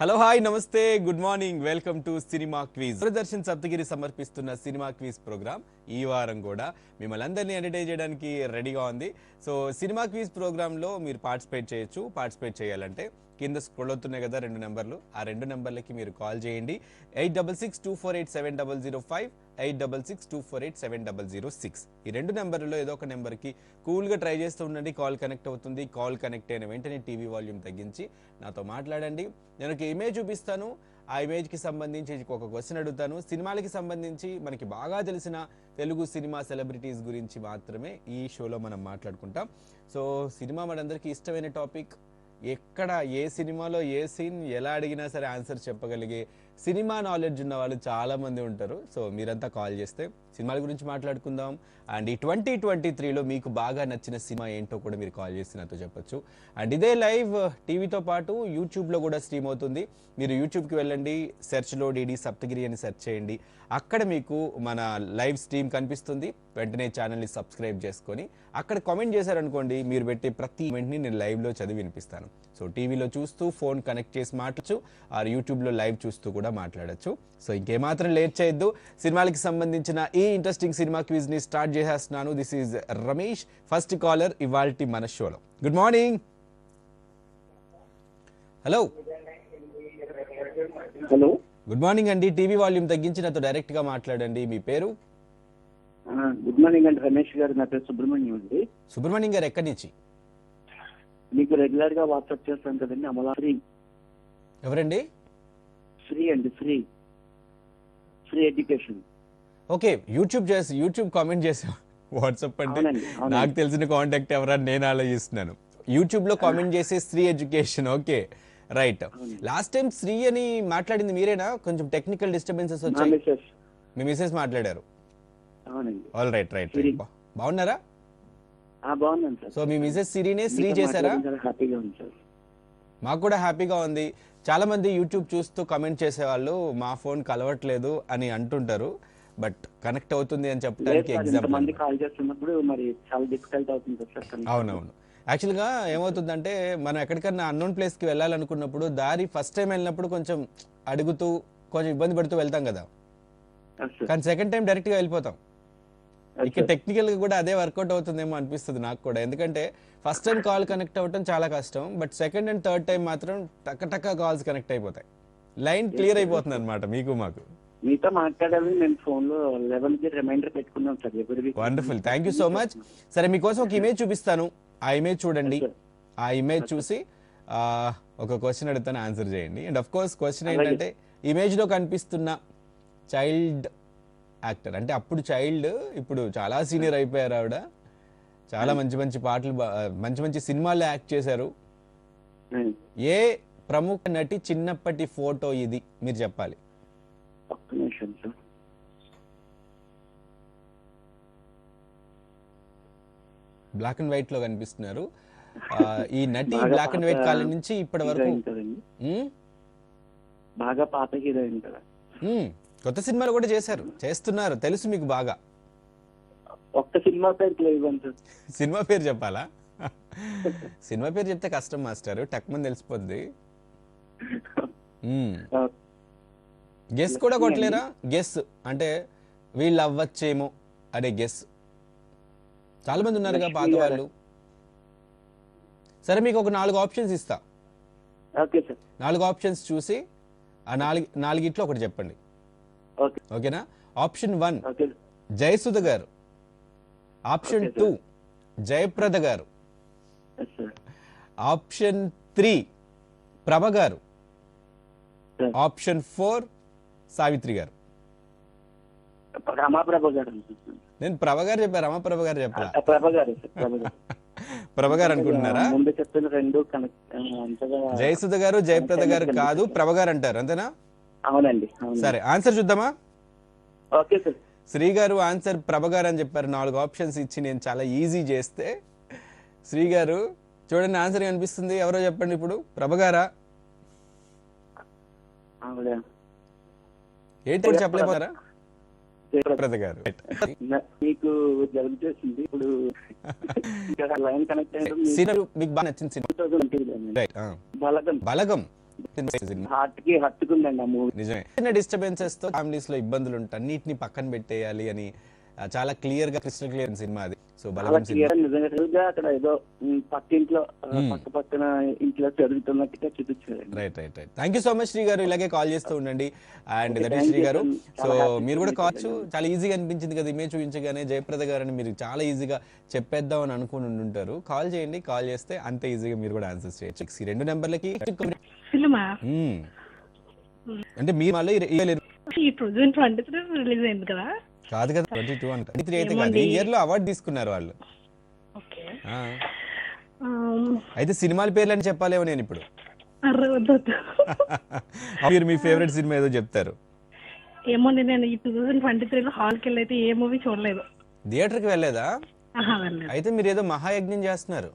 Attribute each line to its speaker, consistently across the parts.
Speaker 1: Hello hi నమస్తే good morning welcome to cinema quiz. Doordarshan Saptagiri సమర్పిస్తున్న cinema quiz programme ఈ వారం కూడా మిమ్మల్ని అందరినీ ఎంటర్టైన్ చేయడానికి రెడీగా ఉంది. సో సినిమా క్వీజ్ ప్రోగ్రాంలో మీరు పార్టిసిపేట్ చేయొచ్చు. పార్టిసిపేట్ చేయాలంటే కింద స్క్రోల్ అవుతున్నాయి కదా రెండు నెంబర్లు. ఆ రెండు నెంబర్లకి మీరు కాల్ చేయండి. Eight double six two four eight seven double zero five eight double six two four eight seven double zero six. ఈ రెండు నెంబర్లలో ఏదో ఒక నెంబర్కి కూల్గా ట్రై చేస్తూ ఉండండి. కాల్ కనెక్ట్ అవుతుంది. కాల్ కనెక్ట్ అయిన వెంటనే టీవీ వాల్యూమ్ తగ్గించి నాతో మాట్లాడండి. నేను ఒక ఇమేజ్ చూపిస్తాను. ఆ ఇమేజ్కి సంబంధించి ఒక క్వశ్చన్ అడుగుతాను. సినిమాలకి సంబంధించి మనకి బాగా తెలిసిన తెలుగు సినిమా సెలబ్రిటీస్ గురించి మాత్రమే ఈ షోలో మనం మాట్లాడుకుంటాం. సో సినిమా మనందరికీ ఇష్టమైన టాపిక్ ఎక్కడ ఏ సినిమాలో ఏ సీన్ ఎలా అడిగినా సరే ఆన్సర్ చెప్పగలిగే సినిమా నాలెడ్జ్ ఉన్న వాళ్ళు చాలా మంది ఉంటారు. సో మీరంతా కాల్ చేస్తే సినిమాల గురించి మాట్లాడుకుందాం. అండ్ ఈ ట్వంటీ ట్వంటీ త్రీలో మీకు బాగా నచ్చిన సినిమా ఏంటో కూడా మీరు కాల్ చేసి నాతో చెప్పొచ్చు. అండ్ ఇదే లైవ్ టీవీతో పాటు యూట్యూబ్లో కూడా స్ట్రీమ్ అవుతుంది. మీరు యూట్యూబ్కి వెళ్ళండి సెర్చ్లో డిడి సప్తగిరి అని సెర్చ్ చేయండి. అక్కడ మీకు మన లైవ్ స్ట్రీమ్ కనిపిస్తుంది. వెంటనే ఛానల్ని సబ్స్క్రైబ్ చేసుకొని అక్కడ కామెంట్ చేశారనుకోండి మీరు పెట్టే ప్రతి ఈవెంట్ని నేను లైవ్లో చదివి వినిపిస్తాను. సో టీవీలో చూస్తూ ఫోన్ కనెక్ట్ చేసి మాట్లాడచ్చు ఆర్ యూట్యూబ్లో లైవ్ చూస్తూ కూడా మాట్లాడచ్చు. సో ఇంకేమాత్రం లేట్ చేయొద్దు. సినిమాలకి సంబంధించిన ఈ ఇంట్రెస్టింగ్ సినిమా క్విజ్ని స్టార్ట్ చేసేస్తున్నాను. This is Ramesh first caller ఇవాల్టి మన షోలో. Good morning hello
Speaker 2: hello
Speaker 1: good morning అండి. టీవీ వాల్యూమ్ తగ్గించి నాతో డైరెక్ట్గా మాట్లాడండి. మీ పేరు?
Speaker 2: గుడ్ మార్నింగ్ అండి రమేష్ గారు. నా పేరు సుబ్రహ్మణ్యం అండి.
Speaker 1: సుబ్రహ్మణ్యం గారు ఎక్కడి నుంచి?
Speaker 2: మీకు రెగ్యులర్గా వాట్సాప్ చేస్తాను కదండి. అమలా ఫ్రీ.
Speaker 1: ఎవరండి?
Speaker 2: ఫ్రీ అండి free. Free education.
Speaker 1: Okay YouTube చేసి యూట్యూబ్ కామెంట్ చేసా వాట్సాప్ అంటే నాకు తెలిసిన కాంటాక్ట్ ఎవరని నేను ఆలోచిస్తున్నాను. యూట్యూబ్లో కామెంట్ చేసే Sri education okay right. Last time Sri అని మాట్లాడింది మీరేనా? కొంచెం టెక్నికల్ డిస్టర్బెన్సెస్ వచ్చాయి. మీ మిసెస్ మాట్లాడారు. ఆల్ రైట్ రైట్ బాగున్నారా? సో మీ మిసెస్ సిరీనే శ్రీ చేశారా? మాకు కూడా హ్యాపీగా ఉంది. చాలా మంది యూట్యూబ్ చూస్తూ కమెంట్ చేసేవాళ్ళు మా ఫోన్ కలవట్లేదు అని అంటుంటారు. బట్ కనెక్ట్ అవుతుంది అని చెప్పడానికి ఎగ్జాంపుల్
Speaker 2: కాల్ చేస్తున్నప్పుడు మరి చాలా డిఫికల్ట్ అవుతుంది కదా సార్ కనెక్ట్
Speaker 1: అవునవును. యాక్చువల్గా ఏమవుతుందంటే మనం ఎక్కడికన్నా అన్నోన్ ప్లేస్కి వెళ్ళాలనుకున్నప్పుడు దారి ఫస్ట్ టైం వెళ్ళినప్పుడు కొంచెం అడుగుతూ కొంచెం ఇబ్బంది పడుతూ వెళ్తాం కదా. కానీ సెకండ్ టైం డైరెక్ట్గా వెళ్ళిపోతాం. ఇక్కడ. టెక్నికల్గా కూడా అదే వర్కౌట్ అవుతుందేమో అనిపిస్తుంది నాకు కూడా. ఎందుకంటే ఫస్ట్ టైం కాల్ కనెక్ట్ అవ్వటం చాలా కష్టం. But second and third time మాత్రం టక్క టక్క కాల్స్ కనెక్ట్ అయిపోతాయి లైన్ క్లియర్ అయిపోతుంది అనమాట మీకు మాకు.
Speaker 2: మీతో మాట్లాడాలని నేను ఫోన్లో లెవెన్కి రిమైండర్ పెట్టుకున్నాను సార్ ఎవరి
Speaker 1: wonderful thank you so much సరే మీకోసం ఒక ఇమేజ్ చూపిస్తాను. ఆ ఇమేజ్ చూడండి. ఆ ఇమేజ్ చూసి ఒక క్వశ్చన్ అడుగుతాను ఆన్సర్ చేయండి. And of course question. ఏంటంటే ఇమేజ్లో కనిపిస్తున్న చైల్డ్ యాక్టర్ అంటే అప్పుడు చైల్డ్ ఇప్పుడు చాలా సీనియర్ అయిపోయారు ఆవిడ. చాలా మంచి మంచి పాటలు మంచి మంచి సినిమాల్లో యాక్ట్ చేశారు. ఏ ప్రముఖ నటి చిన్నప్పటి ఫోటో ఇది? మీరు చెప్పాలి.
Speaker 2: నిమిషం సార్
Speaker 1: బ్లాక్ అండ్ వైట్లో కనిపిస్తున్నారు. ఈ నటి బ్లాక్ అండ్ వైట్ కాలం నుంచి ఇప్పటి వరకు
Speaker 2: బాగా పాత హీరోయిన్ కదా.
Speaker 1: కొత్త సినిమాలు కూడా చేశారు. చేస్తున్నారు. తెలుసు మీకు బాగా.
Speaker 2: ఒక్క సినిమా పేరు
Speaker 1: సినిమా పేరు చెప్పాలా? సినిమా పేరు చెప్తే కష్టం మాస్టర్. టక్ మంది తెలిసిపోద్ది గెస్ కూడా కొట్టలేరా? గెస్ అంటే వీళ్ళు అవ్వచ్చేమో అనే గెస్ చాలా మంది ఉన్నారుగా పాత? వాళ్ళు. సరే మీకు ఒక నాలుగు ఆప్షన్స్ ఇస్తా. నాలుగు ఆప్షన్స్ చూసి ఆ నాలుగు నాలుగిట్లో ఒకటి చెప్పండి.
Speaker 2: ఓకే
Speaker 1: ఓకేనా ఆప్షన్ వన్ జయసుధ గారు. ఆప్షన్. టూ జయప్రద గారు. ఆప్షన్ త్రీ ప్రభ గారు. ఆప్షన్ ఫోర్ సావిత్రి గారు.
Speaker 2: రమాప్రభ గారు అనుకుంటున్నాను.
Speaker 1: నేను ప్రభ గారు చెప్పారు రమాప్రభ గారు
Speaker 2: ప్రభ గారు ప్రభ గారు.
Speaker 1: అనుకుంటున్నారా?
Speaker 2: ముందు చెప్పిన రెండు
Speaker 1: జయసుధ గారు జయప్రద గారు కాదు ప్రభ గారు అంటారు అంతేనా?
Speaker 2: అవునండి అవును
Speaker 1: సరే ఆన్సర్ చూద్దామా?
Speaker 2: Okay sir.
Speaker 1: శ్రీ గారు ఆన్సర్ ప్రభ గారు అని చెప్పారు. నాలుగు ఆప్షన్స్ ఇచ్చి నేను చాలా ఈజీ చేస్తే. శ్రీ గారు చూడండి ఆన్సర్ కనిపిస్తుంది ఎవరో చెప్పండి ఇప్పుడు. ప్రభ గారా?
Speaker 2: ఆవిడ
Speaker 1: ఏంటి కూడా చెప్పలేకపోతారా? గారు.
Speaker 2: మీకు ఇప్పుడు లైన్ కనెక్ట్
Speaker 1: మీకు బాగా నచ్చింది cinema right
Speaker 2: Balagam.
Speaker 1: Balagam. Cinema
Speaker 2: హార్ట్కి హత్తుకుందండి ఆ మూవీ.
Speaker 1: నిజమే. డిస్టర్బెన్సెస్తో ఫ్యామిలీస్లో ఇబ్బందులు ఉంటాయి. అన్నిటిని పక్కన పెట్టేయాలి అని చాలా క్లియర్గా క్రిస్టల్ క్లియర్ సినిమా అది. సో బలగం
Speaker 2: నిజంగా అక్కడ ఏదో పక్కింట్లో
Speaker 1: Hmm.
Speaker 2: పక్క పక్కన ఇంట్లో జరుగుతున్నట్టుగా చూపించారండి.
Speaker 1: Right right right thank you so much Sri garu ఇలాగే కాల్ చేస్తూ ఉండండి. అండ్ దట్ శ్రీ గారు. సో మీరు కూడా కావచ్చు. చాలా ఈజీగా అనిపించింది కదా ఇమేజ్ చూపించగానే. జయప్రద గారు అని మీరు చాలా ఈజీగా చెప్పేద్దాం అని అనుకుని ఉంటారు కాల్ చేయండి కాల్ చేస్తే అంతే ఈజీగా మీరు కూడా ఆన్సర్ చేయొచ్చు. ఈ రెండు నెంబర్లకి మ్మ్. అంటే మీరు మళ్ళీ.
Speaker 3: ఈ ట్వంటీ రిలీజ్ అయింది కదా.
Speaker 1: కాదు కదా ట్వంటీ టూ అంటే. ట్వంటీ త్రీ అయితే కాదు? ఈ ఇయర్లో అవార్డు తీసుకున్నారు వాళ్ళు. అయితే సినిమాల పేర్లు అని చెప్పాలేమో నేను ఇప్పుడు. మీరు మీ ఫేవరెట్ సినిమా ఏదో చెప్తారు.
Speaker 3: ఏమోండి నేను ఈ టూ థౌసండ్ ట్వంటీ త్రీలో హాల్కి వెళ్ళి అయితే ఏ మూవీ చూడలేదు.
Speaker 1: థియేటర్కి వెళ్ళలేదా. అయితే మీరు ఏదో మహాయజ్ఞం చేస్తున్నారు.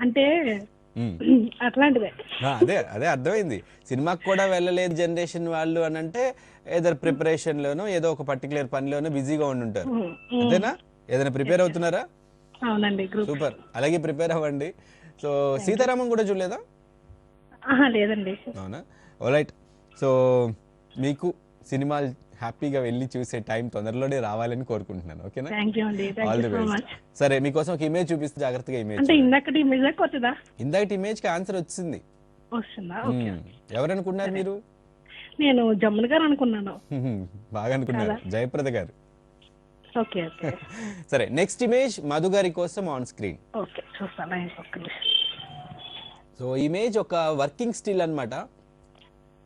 Speaker 3: అంటే. అట్లాంటిదే.
Speaker 1: అదే అదే అర్థమైంది. సినిమాకి కూడా వెళ్ళలేదు జనరేషన్ వాళ్ళు అని అంటే ఏదో ప్రిపరేషన్ లోనో ఏదో ఒక పర్టికులర్ పనిలోనో బిజీగా ఉండి ఉంటారు. అంతేనా? ఏదైనా ప్రిపేర్ అవుతున్నారా?
Speaker 3: అవునండి
Speaker 1: సూపర్. అలాగే ప్రిపేర్ అవ్వండి. సో సీతారామం కూడా చూడలేదా?
Speaker 3: లేదండి.
Speaker 1: అవునా? రైట్ సో మీకు సినిమాలు హ్యాపీగా వెళ్ళి చూసే టైం తొందరలోనే రావాలని కోరుకుంటున్నాను. ఓకేనా? ఆల్ ది బెస్ట్ సరే మీకోసం ఒక ఇమేజ్ చూపిస్తే జాగ్రత్తగా ఇమేజ్
Speaker 3: ఇందాకటి ఇమేజ్
Speaker 1: ఇమేజ్కి ఆన్సర్ వచ్చింది. మ్మ్. ఎవరనుకున్నారు మీరు?
Speaker 3: నేను జమ్మున్ గారు అనుకున్నాను.
Speaker 1: బాగా అనుకున్నారు. జయప్రద గారు.
Speaker 3: Okay okay.
Speaker 1: సరే నెక్స్ట్ ఇమేజ్ మధు గారి కోసం ఆన్ స్క్రీన్
Speaker 3: ఓకే చూస్తాను.
Speaker 1: సో ఇమేజ్ ఒక వర్కింగ్ స్టిల్ అన్నమాట.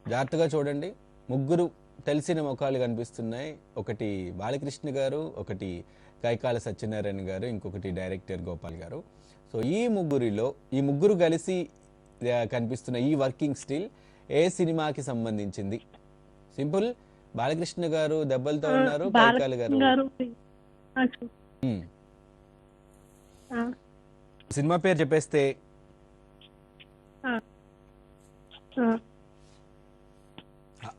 Speaker 1: జాగ్రత్తగా చూడండి. ముగ్గురు తెలిసిన ముఖాలు కనిపిస్తున్నాయి. ఒకటి బాలకృష్ణ గారు ఒకటి కైకాల సత్యనారాయణ గారు ఇంకొకటి డైరెక్టర్ గోపాల్ గారు. సో ఈ ముగ్గురిలో ఈ ముగ్గురు కలిసి కనిపిస్తున్న ఈ వర్కింగ్ స్టిల్ ఏ సినిమాకి సంబంధించింది? సింపుల్. బాలకృష్ణ గారు దెబ్బలతో ఉన్నారు కైకాల గారు సినిమా పేరు చెప్పేస్తే.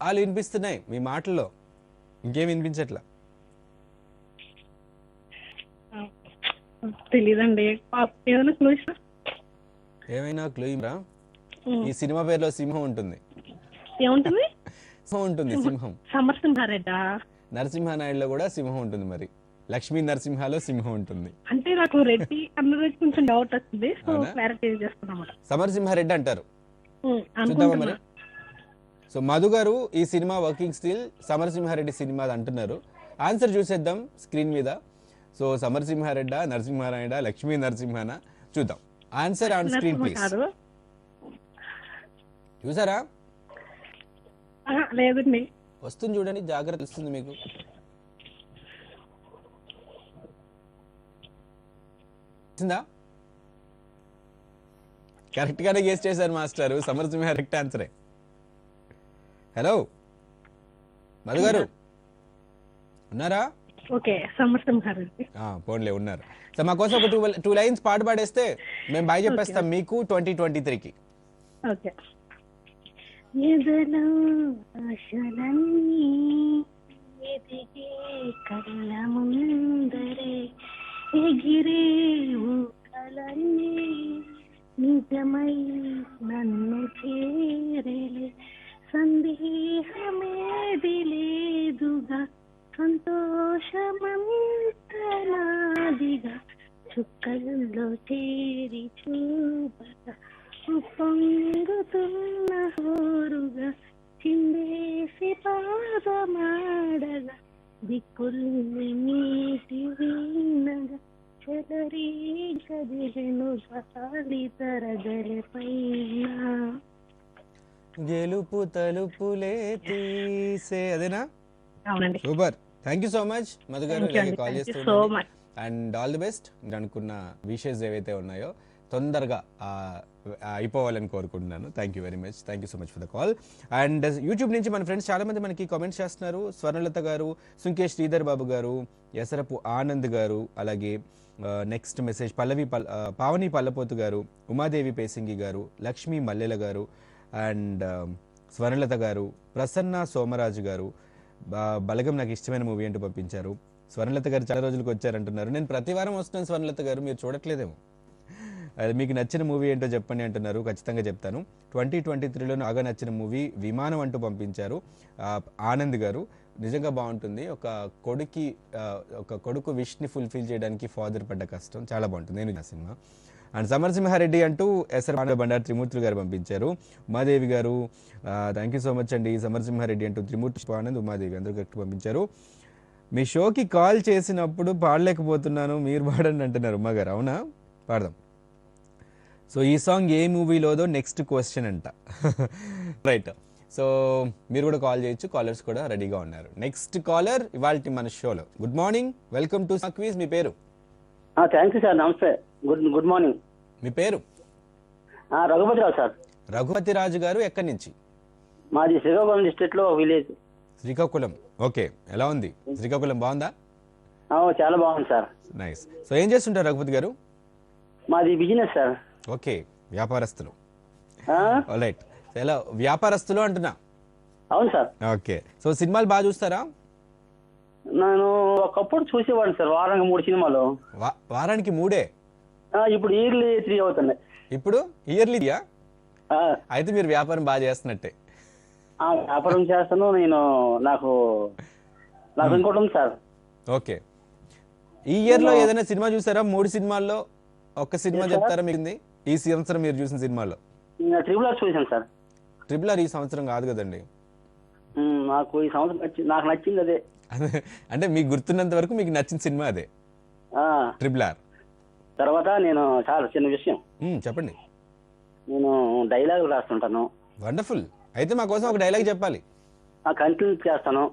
Speaker 1: వాళ్ళు వినిపిస్తున్నాయి మీ మాటల్లో. ఇంకేం వినిపించట్లా?
Speaker 3: తెలీదండి. క్లూ
Speaker 1: ఏమైనా క్లూ రా ఈ సినిమా పేరులో సింహం ఉంటుంది.
Speaker 3: ఏముంటుంది?
Speaker 1: సింహం ఉంటుంది సింహం.
Speaker 3: సమరసింహారెడ్డా?
Speaker 1: నరసింహనాయుడులో కూడా సింహం ఉంటుంది మరి. లక్ష్మీ నరసింహలో సింహం ఉంటుంది.
Speaker 3: అంటే నాకు రెడ్డి అన్నది కొంచెం డౌట్ వచ్చింది సో? క్లారిఫై చేస్తున్నమాట
Speaker 1: సమరసింహారెడ్డి అంటారు. చూద్దామా మరి? సో మధు గారు ఈ cinema working still Samarasimha Reddy cinema అంటున్నారు. ఆన్సర్ చూసేద్దాం స్క్రీన్ మీద. సో సమరసింహారెడ్డా నరసింహారాయుడా లక్ష్మీ నరసింహన? చూద్దాం. Answer on screen please. చూసారా?
Speaker 3: లేదండి.
Speaker 1: వస్తుంది చూడండి జాగ్రత్త వస్తుంది మీకు. వచ్చిందా? కరెక్ట్ గానే గెస్ చేశారు మాస్టర్ సమరసింహ కరెక్ట్ ఆన్సరే. హలో మధు గారు ఉన్నారా?
Speaker 3: ఓకే
Speaker 1: ఆ, పోన్లే ఉన్నారు. సో మా కోసం ఒక టూ టూ లైన్స్ పాట పాడేస్తే మేము బాయ్ చెప్పేస్తాం మీకు ట్వంటీ ట్వంటీ త్రీకి.
Speaker 3: ఓకే. ఎదలో ఆశలన్నీ ఎదిగే కళ్ళ ముందరే ఎగిరే ఊహలన్నీ నిజమై నన్ను చేరేలే సందేహమేది లేదుగా సంతోషమంతనాదిగా చుక్కల్లో చేరి చూపగా. ఉప్పొంగుతున్న హోరుగా చిందేసి పాదమాడగా. దిక్కుల్ని నీటి వీణగా చెదరీ కదిలెను గాలి తరగలి పైన.
Speaker 1: గెలుపు తలుపులే తీసే. అదేనా?
Speaker 3: అవునండి.
Speaker 1: Super. Thank you so much Madhu garu ఇలాగే కాల్ చేస్తూ అండ్ ఆల్ ది బెస్ట్ మీరు అనుకున్న విషెస్ ఏవైతే ఉన్నాయో తొందరగా అయిపోవాలని కోరుకుంటున్నాను. Thank you very much thank you so much for the call and YouTube నుంచి మన ఫ్రెండ్స్ చాలా మంది మనకి కామెంట్స్ చేస్తున్నారు. స్వర్ణలత గారు సుంకేష్ శ్రీధర్ బాబు గారు ఎసరపు ఆనంద్ గారు అలాగే నెక్స్ట్ మెసేజ్ పల్లవి పల్ పావని పల్లపోతు గారు ఉమాదేవి పేసింగి గారు లక్ష్మీ మల్లెల గారు అండ్ um, స్వర్ణలత గారు ప్రసన్న సోమరాజు గారు బలగం నాకు ఇష్టమైన మూవీ అంటూ పంపించారు. స్వర్ణలత గారు చాలా రోజులకు వచ్చారంటున్నారు. నేను ప్రతి వారం వస్తున్నాను స్వర్ణలత గారు మీరు చూడట్లేదేమో. అది మీకు నచ్చిన మూవీ ఏంటో చెప్పండి అంటున్నారు ఖచ్చితంగా చెప్తాను. ట్వంటీ ట్వంటీ త్రీలో నాగా నచ్చిన మూవీ విమానం అంటూ పంపించారు ఆనంద్ గారు. నిజంగా బాగుంటుంది. ఒక కొడుకి ఒక కొడుకు విష్ని ఫుల్ఫిల్ చేయడానికి ఫాదర్ పడ్డ కష్టం చాలా బాగుంటుంది. నేను ఆ సినిమా. అండ్ సమరసింహారెడ్డి అంటూ ఎస్ఆర్ పాండవ బండారు త్రిమూర్తులు గారు పంపించారు. ఉమాదేవి గారు థ్యాంక్ యూ సో మచ్ అండి. సమరసింహారెడ్డి అంటూ త్రిమూర్తి ఆనంద్ ఉమాదేవి అందరూ కరెక్ట్ పంపించారు. మీ షోకి కాల్ చేసినప్పుడు పాడలేకపోతున్నాను మీరు పాడండి అంటున్నారు ఉమ్మా గారు అవునా? పాడదాం. సో ఈ సాంగ్ ఏ మూవీలోదో నెక్స్ట్ క్వశ్చన్ అంట. రైట్. సో మీరు కూడా కాల్ చేయొచ్చు కాలర్స్ కూడా రెడీగా ఉన్నారు. నెక్స్ట్ కాలర్ ఇవాళ మన షోలో. Good morning welcome to quiz మీ పేరు?
Speaker 2: థ్యాంక్ యూ సార్ నమస్తే. Good good morning.
Speaker 1: మీ పేరు?
Speaker 2: రఘుపతిరావు సార్.
Speaker 1: రఘుపతి రాజు గారు ఎక్కడి నుంచి?
Speaker 2: మాది శ్రీకాకుళం డిస్ట్రిక్ట్లో విలేజ్.
Speaker 1: శ్రీకాకుళం. ఓకే. ఎలా ఉంది? శ్రీకాకుళం బాగుందా?
Speaker 2: చాలా బాగుంది సార్.
Speaker 1: నైస్. సో ఏం చేస్తుంటారు రఘుపతి గారు?
Speaker 2: మాది బిజినెస్ సార్.
Speaker 1: ఓకే. వ్యాపారస్తులు. రైట్ ఎలా వ్యాపారస్తులు అంటున్నా?
Speaker 2: అవును సార్.
Speaker 1: ఓకే. సో సినిమాలు బాగా చూస్తారా?
Speaker 2: నేను ఒకప్పుడు చూసేవాడిని సార్ వారానికి మూడు సినిమాలు.
Speaker 1: వారానికి మూడే?
Speaker 2: ఇప్పుడు ఇయర్లీ త్రీ అవుతున్నాయి.
Speaker 1: ఇప్పుడు ఇయర్లీయా అయితే మీరు వ్యాపారం బాగా చేస్తున్నట్టే.
Speaker 2: ఆ, వ్యాపారం చేస్తాను నేను నాకు నాకు ఇంకోటి ఉంది సార్.
Speaker 1: ఓకే. ఈ ఇయర్లో ఏదైనా సినిమా చూసారా? మూడు సినిమాల్లో ఒక్క సినిమా చెప్తారా మీకు ఈ సంవత్సరం మీరు చూసిన సినిమాలో?
Speaker 2: ట్రిపుల్ ఆర్ చూసాను సార్.
Speaker 1: ట్రిపుల్ ఆర్ ఈ సంవత్సరం కాదు కదండి.
Speaker 2: నాకు ఈ సంవత్సరం నాకు నచ్చింది అదే.
Speaker 1: అంటే మీకు గుర్తున్నంత వరకు మీకు నచ్చిన సినిమా అదే.
Speaker 2: ఆ,
Speaker 1: ట్రిపుల్ ఆర్
Speaker 2: తర్వాత నేను చాలా చిన్న విషయం.
Speaker 1: చెప్పండి.
Speaker 2: నేను డైలాగులు రాస్తుంటాను.
Speaker 1: వండర్ఫుల్. అయితే మా కోసం ఒక డైలాగ్ చెప్పాలి.
Speaker 2: కంటిన్యూ చేస్తాను.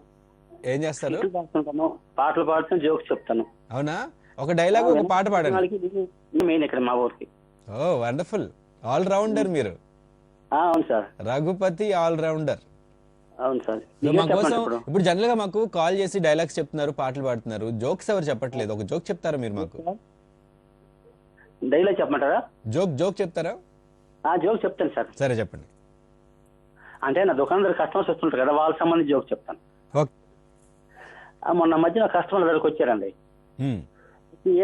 Speaker 1: ఏం చేస్తారు?
Speaker 2: రాస్తుంటాను. పాటలు పాడుతాను జోక్స్ చెప్తాను.
Speaker 1: అవునా? ఒక డైలాగ్ ఒక పాట పాడండి.
Speaker 2: మెయిన్ ఇక్కడ మా ఊరికి.
Speaker 1: ఓ వండర్ఫుల్. ఆల్ రౌండర్ మీరు.
Speaker 2: అవును సార్.
Speaker 1: రఘుపతి ఆల్ రౌండర్
Speaker 2: అవును సార్.
Speaker 1: మా కోసం
Speaker 2: ఇప్పుడు.
Speaker 1: జనరల్గా మాకు కాల్ చేసి డైలాగ్స్ చెప్తున్నారు పాటలు పాడుతున్నారు. జోక్స్ ఎవరు చెప్పట్లేదు. ఒక జోక్ చెప్తారా మీరు మాకు?
Speaker 2: డైలాగ్ చెప్పమంటారా?
Speaker 1: జోక్ జోక్ చెప్తారా?
Speaker 2: ఆ జోక్ చెప్తాను సార్.
Speaker 1: సరే చెప్పండి.
Speaker 2: అంటే నా దుకాణం కస్టమర్స్ వస్తుంటారు కదా వాళ్ళకి సంబంధించి జోక్ చెప్తాను. మొన్న మధ్యన కస్టమర్ దగ్గరకు వచ్చారండి.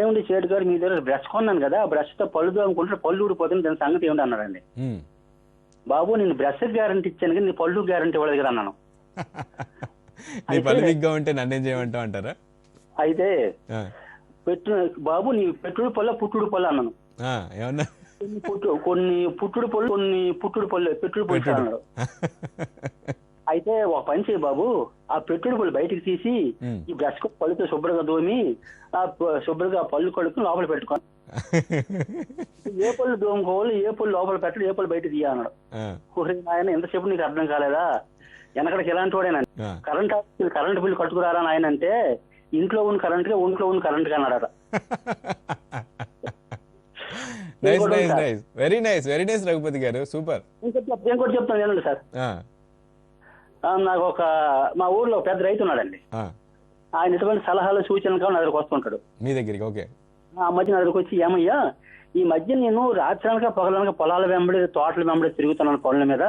Speaker 2: ఏముంది చేటు గారు మీ దగ్గర బ్రష్ కొన్నాను కదా బ్రష్తో పళ్ళు తోముకుంటే పళ్ళు ఊడిపోతుంది దాని సంగతి ఏమిటి అన్నారండి.
Speaker 1: మ్మ్.
Speaker 2: బాబు నేను బ్రష్ గ్యారంటీ ఇచ్చాను కానీ నీ పళ్ళు గ్యారంటీ ఇవ్వలేదు కదా అన్నాను.
Speaker 1: నీ పళ్ళు బిగ్గా ఉంటే నన్నేం చేయమంటావు అంటారా?
Speaker 2: అయితే
Speaker 1: ఆ.
Speaker 2: పెట్టు బాబు నీ పెట్టుడు పళ్ళ పుట్టుడు పళ్ళు అన్నాను
Speaker 1: ఏమన్నా
Speaker 2: కొన్ని పుట్టు కొన్ని పుట్టుడు పళ్ళు కొన్ని పుట్టుడు పళ్ళు పెట్టుడు పళ్ళు. అన్నాడు అయితే ఒక పని చేయి బాబు ఆ పెట్టుడు పళ్ళు బయటికి తీసి. ఈ బ్రష్ పళ్ళుతో శుభ్రంగా దోమి ఆ శుభ్రంగా పళ్ళు కడుక్కుని లోపల పెట్టుకో ఏ పళ్ళు దోముకోవాలి ఏ పళ్ళు లోపల పెట్టడు ఏ పళ్ళు బయట తీయ అన్నాడు
Speaker 1: ఆ,
Speaker 2: ఓరి నాయన ఎంతసేపు నీకు అర్థం కాలేదా వెనకడికి ఎలాంటి వాడేనా. కరెంట్ కరెంట్ బిల్లు కట్టుకురారా నాయన అంటే ఇంట్లో ఉన్న కరెంట్గా ఒంట్లో ఉన్న కరెంట్గా అన్నాడట.
Speaker 1: Nice nice nice very nice very nice Raghupati గారు. సూపర్
Speaker 2: నేను కూడా చెప్తాను వినండి సార్. నాకు ఒక మా ఊర్లో పెద్ద రైతు ఉన్నాడండి. ఆయన ఎటువంటి సలహాలు సూచనలు కావాలి నా దగ్గరకు వస్తుంటాడు.
Speaker 1: మీ దగ్గరికి ఓకే.
Speaker 2: ఆ మధ్య నా దగ్గరకు వచ్చి ఏమయ్యా ఈ మధ్య నేను రాత్రనక పగలనక పొలాల వెంబడి తోటల వెంబడి తిరుగుతున్నాను పనుల మీద.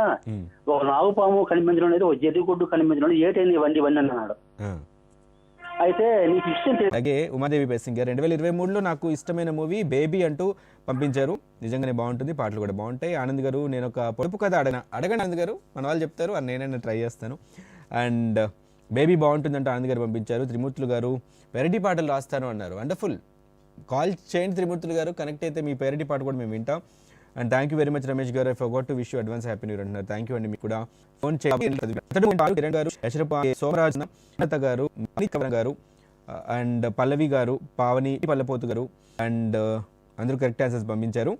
Speaker 2: ఒక నాగుపాము కనిపించడం లేదు ఒక జెర్రిగుడ్డు కనిపించడం లేదు ఏటైంది ఇవన్నీ ఇవన్నీ అన్నాడు. అయితే నీకు ఇష్టం
Speaker 1: అలాగే ఉమాదేవి బేసింగ్ రెండు వేల ఇరవై మూడులో నాకు ఇష్టమైన మూవీ బేబీ అంటూ పంపించారు. నిజంగానే బాగుంటుంది పాటలు కూడా బాగుంటాయి. ఆనంద్ గారు నేను ఒక పొడుపు కథ అడగ అడగండి ఆనంద్ గారు. మన వాళ్ళు చెప్తారు అని నేనైనా ట్రై చేస్తాను. అండ్ బేబీ బాగుంటుందంటే ఆనంద్ గారు పంపించారు. త్రిమూర్తులు గారు వెరైటీ పాటలు రాస్తాను అన్నారు. వండర్ఫుల్. కాల్ చేయండి త్రిమూర్తులు గారు కనెక్ట్ అయితే మీ పేరటి పాట కూడా మేము వింటాం. And thank you very much Ramesh గారు. I forgot to wish you advance happy new year అంటున్నారు. థ్యాంక్ యూ అండి మీకు కూడా. ఫోన్ కిరణ్ గారు యశ్రప గారు గారు అండ్ పల్లవి గారు పావని పల్లపోతు గారు అండ్ అందరూ కరెక్ట్ ఆన్సర్స్ పంపించారు.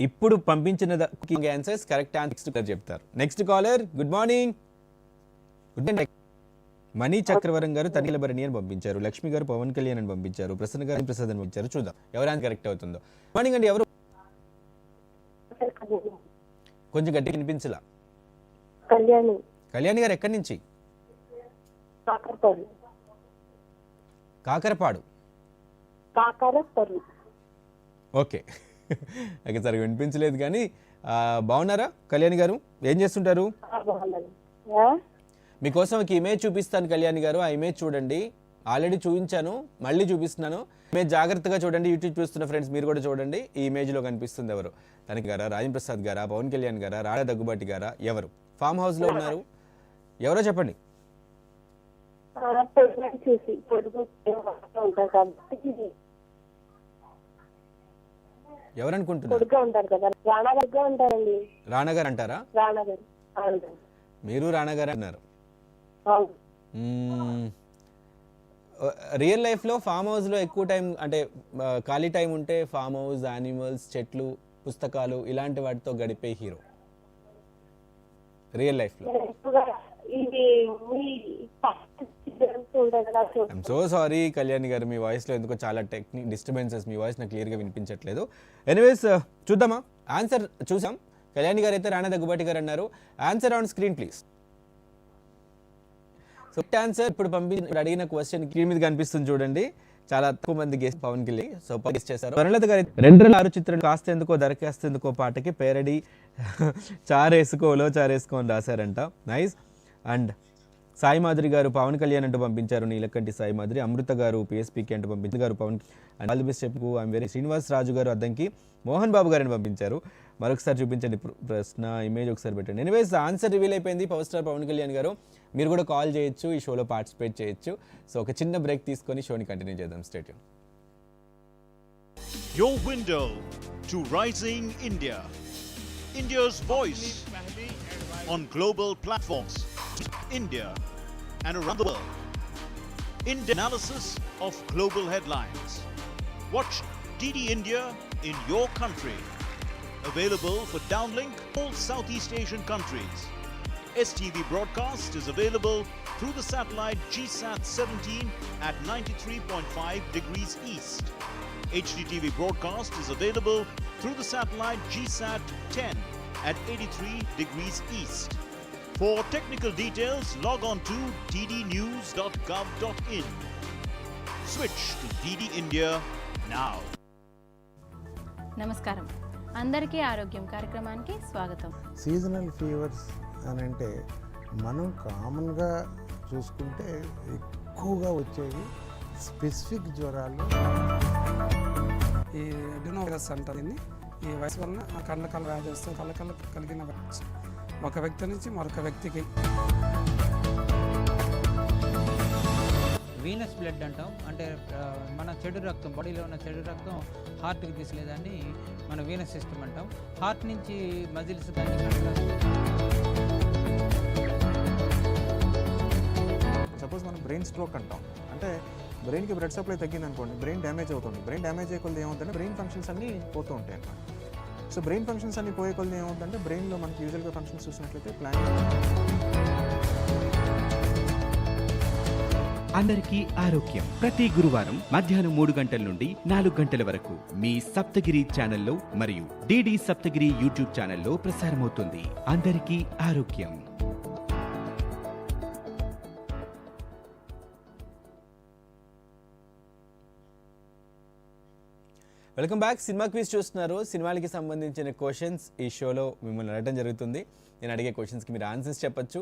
Speaker 1: ఇప్పుడు పంపించిన కుకింగ్ ఆన్సర్స్ కరెక్ట్ ఆన్సర్స్ చెప్తారు. Next caller good morning good morning Mani Chakravaram గారు తనిల భరణి అని పంపించారు. లక్ష్మి గారు పవన్ కళ్యాణ్ అని పంపించారు. ప్రసన్న గారు ప్రసాద్ అని పంపించారు. చూద్దాం. ఎవరైనా కరెక్ట్ అవుతుందో. మార్నింగ్ అండి ఎవరు? కొంచెం గట్టిగా వినిపించలా.
Speaker 4: కళ్యాణి.
Speaker 1: కళ్యాణి గారు ఎక్కడి నుంచి? కాకరపాడు. ఓకే. ఓకే సరిగా వినిపించలేదు కానీ బాగున్నారా కళ్యాణి గారు? ఏం చేస్తుంటారు? మీకోసం ఒక ఇమేజ్ చూపిస్తాను కళ్యాణి గారు. ఆ ఇమేజ్ చూడండి. ఆల్రెడీ చూపించాను మళ్ళీ చూపిస్తున్నాను. మీరు జాగ్రత్తగా చూడండి. యూట్యూబ్ చూస్తున్న ఫ్రెండ్స్ మీరు కూడా చూడండి. ఈ ఇమేజ్లో కనిపిస్తుంది ఎవరు? తనకి గారా? రాజేంద్ర ప్రసాద్ గారా? పవన్ కళ్యాణ్ గారా? రాధా దగ్గుబాటి గారా? ఎవరు? ఫామ్ హౌస్లో ఉన్నారు. ఎవరో చెప్పండి.
Speaker 4: ఎవరనుకుంటున్నారు? చూసి
Speaker 1: అంటారా? మీరు రాణాగారు అన్నారు రియల్ లైఫ్లో ఫామ్ హౌస్లో ఎక్కువ టైం అంటే ఖాళీ టైం ఉంటే ఫామ్ హౌస్ యానిమల్స్ చెట్లు పుస్తకాలు ఇలాంటి వాటితో గడిపే హీరో. రియల్
Speaker 4: కదా so
Speaker 1: I'm so sorry Kalyan గారు మీ వాయిస్లో ఎందుకో చాలా టెక్నిక్ డిస్టర్బెన్సెస్ మీ వాయిస్ నాకు క్లియర్గా వినిపించట్లేదు. ఎనీవేస్ చూద్దామా? ఆన్సర్ చూసాం. కళ్యాణ్ గారు అయితే రాణా దగ్గుబాటి గారు అన్నారు. Answer on screen please so answer ఇప్పుడు పంపి అడిగిన క్వశ్చన్ స్క్రీన్ మీద కనిపిస్తుంది చూడండి. చాలా తక్కువ మంది guest Pavan Kalyan so guest చేశారు. వరలత గారు రెండు ఆరు చిత్రం కాస్త ఎందుకో దరఖాస్తు ఎందుకో పాటకి పేరడి చారేసుకోలో చారేసుకో అని రాశారంట. నైస్. అండ్ సాయి మాదిరి గారు పవన్ కళ్యాణ్ అంటూ పంపించారు. నీలకంటి సాయి మాదిరి అమృత గారు పిఎస్పీకి అంటూ పంపించారు. గారు Pavan and all the best చెప్పు ఐఎమ్ వెరీ శ్రీనివాస్ రాజు గారు అద్దంకి మోహన్ బాబు గారిని పంపించారు. మరొకసారి చూపించండి ప్రశ్న ఇమేజ్ ఒకసారి పెట్టండి ఎనీవేస్ ఆన్సర్ రివీల్ అయిపోయింది పవర్ స్టార్ పవన్ కళ్యాణ్ గారు మీరు కూడా కాల్ చేయొచ్చు ఈ షోలో పార్టిసిపేట్ చేయొచ్చు సో ఒక చిన్న బ్రేక్ తీసుకొని షోని కంటిన్యూ చేద్దాం stay tuned
Speaker 5: Your window to rising India. India's voice on global platforms. India and around the world. In analysis of global headlines. Watch DD India in your country. available for downlink all Southeast Asian countries. STV broadcast is available through the satellite GSAT 17 at 93.5 degrees east. HDTV broadcast is available through the satellite GSAT 10 at 83 degrees east. For technical details, log on to ddnews.gov.in. Switch to DD India now.
Speaker 6: Namaskaram. అందరికీ ఆరోగ్యం కార్యక్రమానికి స్వాగతం.
Speaker 7: Seasonal fevers అని అంటే మనం కామన్గా చూసుకుంటే ఎక్కువగా వచ్చేవి స్పెసిఫిక్ జ్వరాలు.
Speaker 8: ఈ అడినోవైరస్ అంటారు దీన్ని. ఈ వైరస్ వలన కళ్ళ కళ్ళ వ్యాధి వస్తే కళ్ళ కళ్ళ కలిగిన ఒక వ్యక్తి నుంచి మరొక వ్యక్తికి.
Speaker 9: వీనస్ బ్లడ్ అంటాం. అంటే మన చెడు రక్తం బాడీలో ఉన్న చెడు రక్తం హార్ట్కి తీసులేదాన్ని మన వీనస్ సిస్టమ్ అంటాం. హార్ట్ నుంచి మజిల్స్
Speaker 10: సపోజ్ మనం బ్రెయిన్ స్ట్రోక్ అంటాం. అంటే బ్రెయిన్కి బ్లడ్ సప్లై తగ్గింది అనుకోండి బ్రెయిన్ డ్యామేజ్ అవుతుంది. బ్రెయిన్ డ్యామేజ్ అయ్యే కొద్ది ఏమవుతుందంటే బ్రెయిన్ ఫంక్షన్స్ అన్నీ పోతూ ఉంటాయి అన్నమాట. సో బ్రెయిన్ ఫంక్షన్స్ అన్ని పోయే కొద్ది ఏమవుతుందంటే బ్రెయిన్లో మనకి యూజువల్గా ఫంక్షన్స్ చూసినట్లయితే ప్లాన్
Speaker 11: అందరికీ ఆరోగ్యం. ప్రతి గురువారం మధ్యాహ్నం మూడు గంటల నుండి నాలుగు గంటల వరకు మీ సప్తగిరి ఛానల్లో మరియు డిడి సప్తగిరి యూట్యూబ్ ఛానల్లో ప్రసారమవుతుంది. అందరికీ ఆరోగ్యం.
Speaker 1: Welcome back. సినిమా క్విజ్ చూస్తున్నారు. సినిమాలకి సంబంధించిన క్వశ్చన్స్ ఈ షోలో మిమ్మల్ని అడగడం జరుగుతుంది. నేను అడిగే క్వశ్చన్స్కి మీరు ఆన్సర్స్ చెప్పొచ్చు.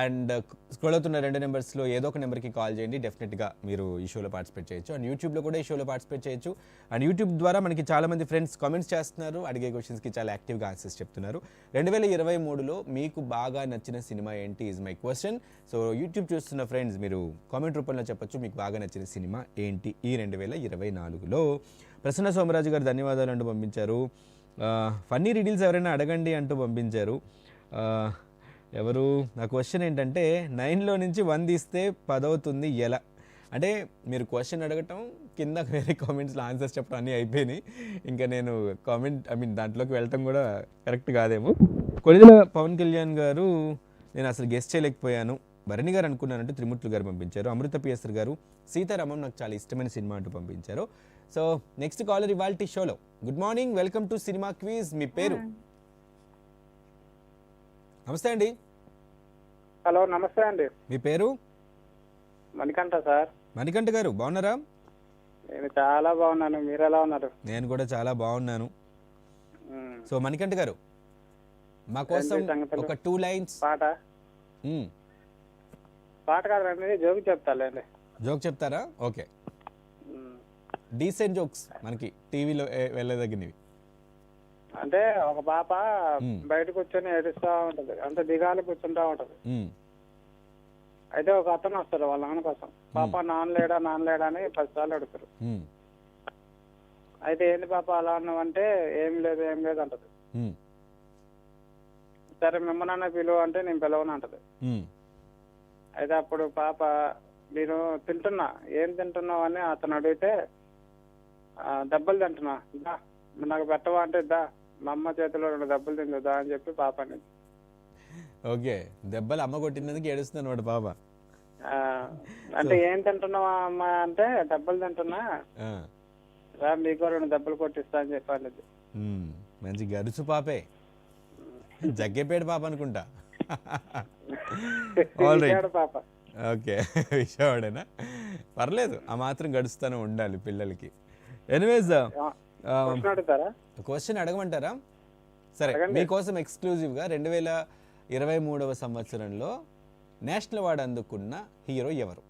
Speaker 1: అండ్ స్క్రోల్ uh, అవుతున్న రెండు నెంబర్స్లో ఏదో ఒక నెంబర్కి కాల్ చేయండి. డెఫినెట్గా మీరు ఈ షోలో పార్టిసిపేట్ చేయొచ్చు. అండ్ యూట్యూబ్లో కూడా ఈ షోలో పార్టిసిపేట్ చేయొచ్చు. అండ్ యూట్యూబ్ ద్వారా మనకి చాలామంది ఫ్రెండ్స్ కామెంట్స్ చేస్తున్నారు. అడిగే క్వశ్చన్స్కి చాలా యాక్టివ్గా ఆన్సర్స్ చెప్తున్నారు. రెండు వేల ఇరవై మూడులో మీకు బాగా నచ్చిన సినిమా ఏంటి is my question so YouTube చూస్తున్న ఫ్రెండ్స్ మీరు కామెంట్ రూపంలో చెప్పొచ్చు. మీకు బాగా నచ్చిన సినిమా ఏంటి ఈ రెండు వేల ఇరవై నాలుగులో? ప్రసన్న సోమరాజు గారు ధన్యవాదాలు అంటూ పంపించారు. Uh, ఫన్నీ రీడిల్స్ ఎవరైనా అడగండి అంటూ పంపించారు. ఎవరు? నా క్వశ్చన్ ఏంటంటే నైన్లో నుంచి వన్ తీస్తే పదవుతుంది ఎలా? అంటే మీరు క్వశ్చన్ అడగటం కింద వేరే కామెంట్స్లో ఆన్సర్స్ చెప్పడం అన్నీ అయిపోయినాయి. ఇంకా నేను కామెంట్ ఐ మీన్ దాంట్లోకి వెళ్ళటం కూడా కరెక్ట్ కాదేమో. కొలిదల పవన్ కళ్యాణ్ గారు నేను అసలు గెస్ట్ చేయలేకపోయాను. భరణి గారు అనుకున్నానంటే త్రిమూర్తులు గారు పంపించారు. అమృత పిఎస్ఆర్ గారు సీతారామం నాకు చాలా ఇష్టమైన సినిమా అంటూ పంపించారు. సో నెక్స్ట్ కాలర్ ఇవాల్టీ షోలో good morning welcome to cinema quiz మీ పేరు? నమస్తే అండి.
Speaker 2: హలో నమస్తే అండి.
Speaker 1: మీ పేరు?
Speaker 2: మణికంఠ సార్.
Speaker 1: మణికంఠ గారు బాగున్నారా?
Speaker 2: నేను చాలా బాగున్నాను. మీరు ఎలా ఉన్నారు?
Speaker 1: నేను కూడా చాలా బాగున్నాను. సో మణికంఠ గారు మా కోసం? ఒక టూ లైన్స్
Speaker 2: పాట? పాట కాదండి జోకి చెప్తాలేండి
Speaker 1: జోక్ చెప్తారా? ఓకే. డీసెంట్ జోక్స్ మనకి టీవీలో వెళ్ళదగినవి.
Speaker 12: అంటే ఒక పాప. బయట కూర్చొని ఏడుస్తా ఉంటది అంటే దిగాలి కూర్చుంటా ఉంటది. అయితే ఒక అతను వస్తాడు వాళ్ళ నాన్న కోసం పాప నాన్న లేడా నాన్న లేడా అని పది సార్లు అడుగుతారు. అయితే ఏంది పాప అలా అన్నావంటే ఏం లేదు ఏం లేదు అంటది. సరే మిమ్మల్ని పిలువ అంటే నేను పిలవను అంటది. అయితే అప్పుడు పాప నేను తింటున్నా ఏం తింటున్నావు అని అతను అడిగితే "ఆ, దెబ్బలు తింటున్నా దా నాకు పెట్టవా అంటే దా మా అమ్మ చేతిలో రెండు దెబ్బలు తిందా అని చెప్పి పాప అనేది
Speaker 1: ఓకే దెబ్బలు అమ్మ కొట్టినందుకు ఏడుస్తుంది అనమాట పాప.
Speaker 12: అంటే ఏం తింటున్నావా అమ్మ అంటే దెబ్బలు తింటున్నా. రా మీకు రెండు దెబ్బలు కొట్టిస్తా అని చెప్పాను
Speaker 1: మ్మ్. మంచి గరుసు పాపే. జగ్గేపేట పాప అనుకుంటా. ఆల్ రైట్
Speaker 12: విజయవాడ పాప.
Speaker 1: ఓకే విషయవాడేనా పర్లేదు ఆ మాత్రం గడుస్తూనే ఉండాలి పిల్లలకి. ఎనీవేస్
Speaker 12: క్వశ్చన్
Speaker 1: క్వశ్చన్ అడగమంటారా? సరే. మీకోసం ఎక్స్క్లూజివ్గా రెండు వేల ఇరవై మూడవ సంవత్సరంలో నేషనల్ అవార్డు అందుకున్న హీరో ఎవరు?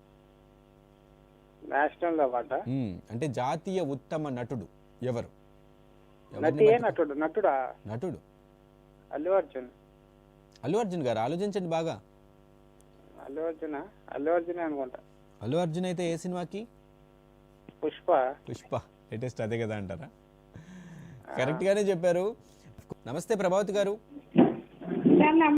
Speaker 12: నేషనల్ అవార్డా.
Speaker 1: అంటే జాతీయ ఉత్తమ నటుడు ఎవరు?
Speaker 12: నటుడు? నటుడా?
Speaker 1: నటుడు.
Speaker 12: అల్లు అర్జున్.
Speaker 1: అల్లు అర్జున్ గారు ఆలోచించండి బాగా.
Speaker 12: అల్లు అర్జున్? అల్లు అర్జున్ అనుకుంటా.
Speaker 1: అల్లు అర్జున్ అయితే ఏ సినిమాకి?
Speaker 12: పుష్ప.
Speaker 1: పుష్ప లేటెస్ట్ అదే కదా అంటారా? కరెక్ట్ గానే చెప్పారు. నమస్తే ప్రభావతి గారు.